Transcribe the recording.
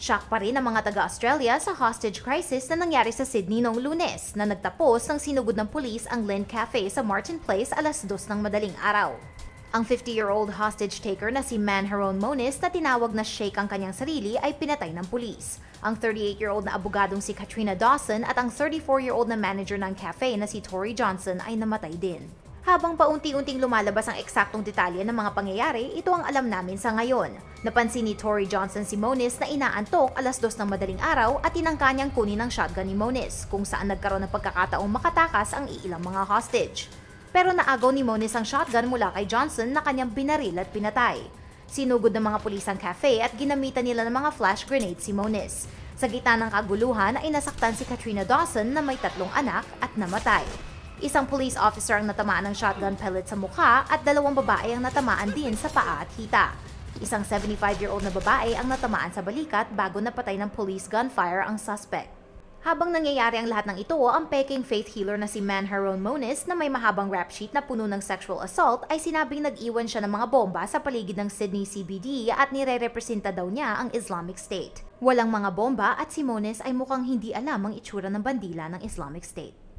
Shock pa rin ang mga taga-Australia sa hostage crisis na nangyari sa Sydney noong lunes na nagtapos ng sinugod ng pulis ang Lynn Cafe sa Martin Place alas dos ng madaling araw. Ang 50-year-old hostage taker na si Manharon Moniz na tinawag na Shake ang kanyang sarili ay pinatay ng pulis. Ang 38-year-old na abogadong si Katrina Dawson at ang 34-year-old na manager ng cafe na si Tori Johnson ay namatay din. Habang paunti-unting lumalabas ang eksaktong detalye ng mga pangyayari, ito ang alam namin sa ngayon. Napansin ni Tori Johnson si Moniz na inaantok alas dos ng madaling araw at tinangka niyang kunin ang shotgun ni Moniz, kung saan nagkaroon ng pagkakataong makatakas ang iilang mga hostage. Pero naagaw ni Moniz ang shotgun mula kay Johnson na kanyang binaril at pinatay. Sinugod ng mga pulis ang cafe at ginamitan nila ng mga flash grenade si Moniz. Sa gitna ng kaguluhan ay nasaktan si Katrina Dawson na may tatlong anak at namatay. Isang police officer ang natamaan ng shotgun pellet sa mukha at dalawang babae ang natamaan din sa paa at hita. Isang 75-year-old na babae ang natamaan sa balikat bago napatay ng police gunfire ang suspect. Habang nangyayari ang lahat ng ito, ang peking faith healer na si Manharon Moniz na may mahabang rap sheet na puno ng sexual assault ay sinabing nag-iwan siya ng mga bomba sa paligid ng Sydney CBD at nire-representa daw niya ang Islamic State. Walang mga bomba at si Moniz ay mukhang hindi alam ang itsura ng bandila ng Islamic State.